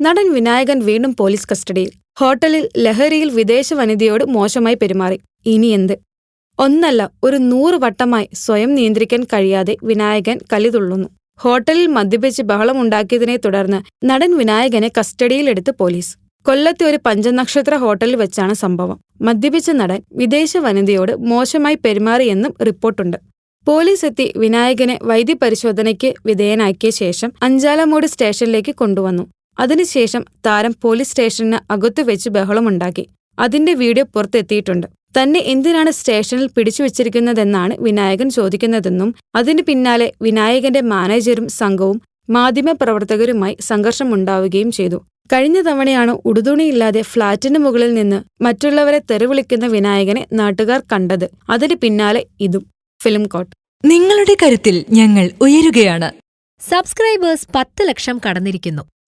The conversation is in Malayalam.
നടൻ വിനായകൻ വീണ്ടും പോലീസ് കസ്റ്റഡിയിൽ. ഹോട്ടലിൽ ലഹരിയിൽ വിദേശ വനിതയോട് മോശമായി പെരുമാറി. ഇനി എന്ത്? ഒന്നല്ല ഒരു നൂറ് വട്ടമായി സ്വയം നിയന്ത്രിക്കാൻ കഴിയാതെ വിനായകൻ കലിതുള്ളുന്നു ഹോട്ടലിൽ മദ്യപിച്ച് ബഹളമുണ്ടാക്കിയതിനെ തുടർന്ന് നടൻ വിനായകനെ കസ്റ്റഡിയിലെടുത്ത് പോലീസ്. കൊല്ലത്തെ ഒരു പഞ്ചനക്ഷത്ര ഹോട്ടലിൽ വെച്ചാണ് സംഭവം. മദ്യപിച്ച നടൻ വിദേശ വനിതയോട് മോശമായി പെരുമാറിയെന്നും റിപ്പോർട്ടുണ്ട്. പോലീസ് എത്തി വിനായകനെ വൈദ്യപരിശോധനയ്ക്ക് വിധേയനാക്കിയ ശേഷം അഞ്ചാലമൂട് സ്റ്റേഷനിലേക്ക് കൊണ്ടുവന്നു. അതിനുശേഷം താരം പോലീസ് സ്റ്റേഷന് അകത്തു വെച്ച് ബഹളമുണ്ടാക്കി. അതിന്റെ വീഡിയോ പുറത്തെത്തിയിട്ടുണ്ട്. തന്നെ എന്തിനാണ് സ്റ്റേഷനിൽ പിടിച്ചു വെച്ചിരിക്കുന്നതെന്നാണ് വിനായകൻ ചോദിക്കുന്നതെന്നും അതിനു പിന്നാലെ വിനായകന്റെ മാനേജരും സംഘവും മാധ്യമപ്രവർത്തകരുമായി സംഘർഷമുണ്ടാവുകയും ചെയ്തു. കഴിഞ്ഞ തവണയാണ് ഉടുതുണിയില്ലാതെ ഫ്ളാറ്റിന് മുകളിൽ നിന്ന് മറ്റുള്ളവരെ തെറിവിളിക്കുന്ന വിനായകനെ നാട്ടുകാർ കണ്ടത്. അതിന് പിന്നാലെ ഇതും. Film coat. നിങ്ങളുടെ കരുത്തിൽ ഞങ്ങൾ ഉയരുകയാണ്. സബ്സ്ക്രൈബേഴ്സ് പത്ത് ലക്ഷം കടന്നിരിക്കുന്നു.